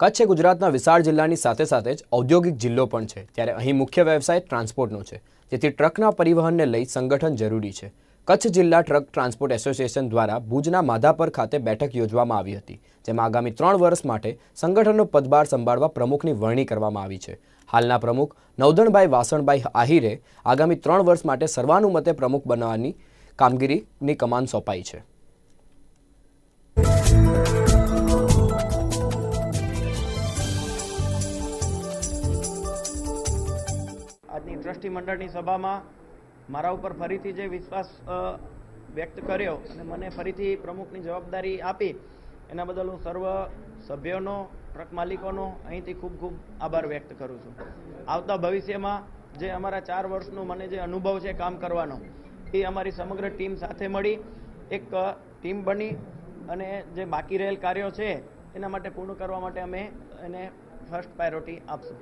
કચ્છ એ ગુજરાતના વિશાળ જિલ્લાની સાથે સાથે જ ઔદ્યોગિક જિલ્લો પણ છે. ત્યારે અહીં મુખ્ય વ્યવસાય ટ્રાન્સપોર્ટનો છે. જેથી ટ્રકના પરિવહનને લઈ સંગઠન જરૂરી છે. કચ્છ જિલ્લા ટ્રક ટ્રાન્સપોર્ટ એસોસિએશન દ્વારા ભુજના માધાપર ખાતે બેઠક યોજવામાં આવી હતી, જેમાં આગામી ત્રણ વર્ષ માટે સંગઠનનો પદભાર સંભાળવા પ્રમુખની વરણી કરવામાં આવી છે. હાલના પ્રમુખ નવદણભાઈ વાસણભાઈ આહિરે આગામી ત્રણ વર્ષ માટે સર્વાનુમતે પ્રમુખ બનાવવાની કામગીરીની કમાન સોંપાઈ છે. આજની ટ્રસ્ટી મંડળની સભામાં મારા ઉપર ફરીથી જે વિશ્વાસ વ્યક્ત કર્યો અને મને ફરીથી પ્રમુખની જવાબદારી આપી, એના બદલ હું સર્વ સભ્યોનો, ટ્રક માલિકોનો અહીંથી ખૂબ ખૂબ આભાર વ્યક્ત કરું છું. આવતા ભવિષ્યમાં જે અમારા ચાર વર્ષનો મને જે અનુભવ છે કામ કરવાનો, એ અમારી સમગ્ર ટીમ સાથે મળી, એક ટીમ બની અને જે બાકી રહેલ કાર્યો છે, એના માટે પૂર્ણ કરવા માટે અમે એને ફર્સ્ટ પ્રાયોરિટી આપશું.